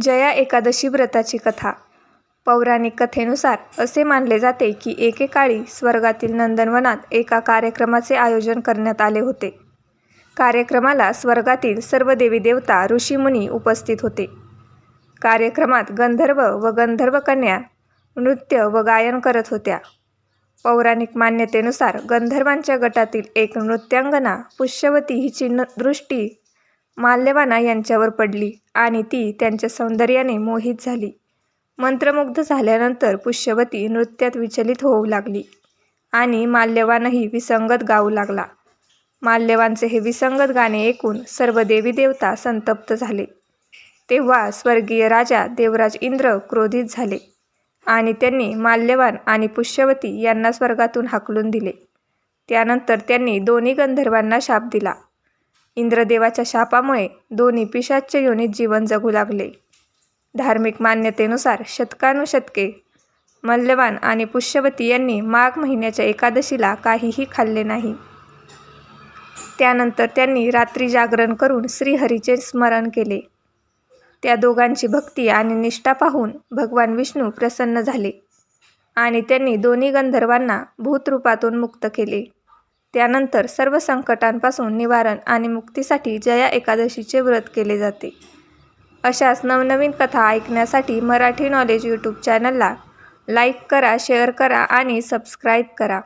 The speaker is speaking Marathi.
जया एकादशी व्रताची कथा. पौराणिक कथेनुसार असे मानले जाते की एकेकाळी स्वर्गातील नंदनवनात एका कार्यक्रमाचे आयोजन करण्यात आले होते. कार्यक्रमाला स्वर्गातील सर्व देवी देवता ऋषीमुनी उपस्थित होते. कार्यक्रमात गंधर्व व गंधर्व कन्या नृत्य व गायन करत होत्या. पौराणिक मान्यतेनुसार गंधर्वांच्या गटातील एक नृत्यांगना पुष्यवती हिची न दृष्टी माल्यवाना यांच्यावर पडली आणि ती त्यांच्या सौंदर्याने मोहित झाली. मंत्रमुग्ध झाल्यानंतर पुष्यवती नृत्यात विचलित होऊ लागली आणि माल्यवानही विसंगत गाऊ लागला. माल्यवानचे हे विसंगत गाणे ऐकून सर्व देवी देवता संतप्त झाले. तेव्हा स्वर्गीय राजा देवराज इंद्र क्रोधित झाले आणि त्यांनी माल्यवान आणि पुष्यवती यांना स्वर्गातून हाकलून दिले. त्यानंतर त्यांनी दोन्ही गंधर्वांना शाप दिला. इंद्रदेवाच्या शापामुळे दोन्ही पिशाच्य योनीत जीवन जगू लागले. धार्मिक मान्यतेनुसार शतकानुशतके मल्यवान आणि पुष्यवती यांनी माघ महिन्याच्या एकादशीला काहीही खाल्ले नाही. त्यानंतर त्यांनी रात्री जागरण करून श्रीहरीचे स्मरण केले. त्या दोघांची भक्ती आणि निष्ठा पाहून भगवान विष्णू प्रसन्न झाले आणि त्यांनी दोन्ही गंधर्वांना भूतरूपातून मुक्त केले. त्यानंतर सर्व संकटांपासून निवारण आणि मुक्तीसाठी जया एकादशीचे व्रत केले जाते. अशाच नवनवीन कथा ऐकण्यासाठी मराठी नॉलेज यूट्यूब चॅनलला लाईक करा शेअर करा आणि सबस्क्राईब करा.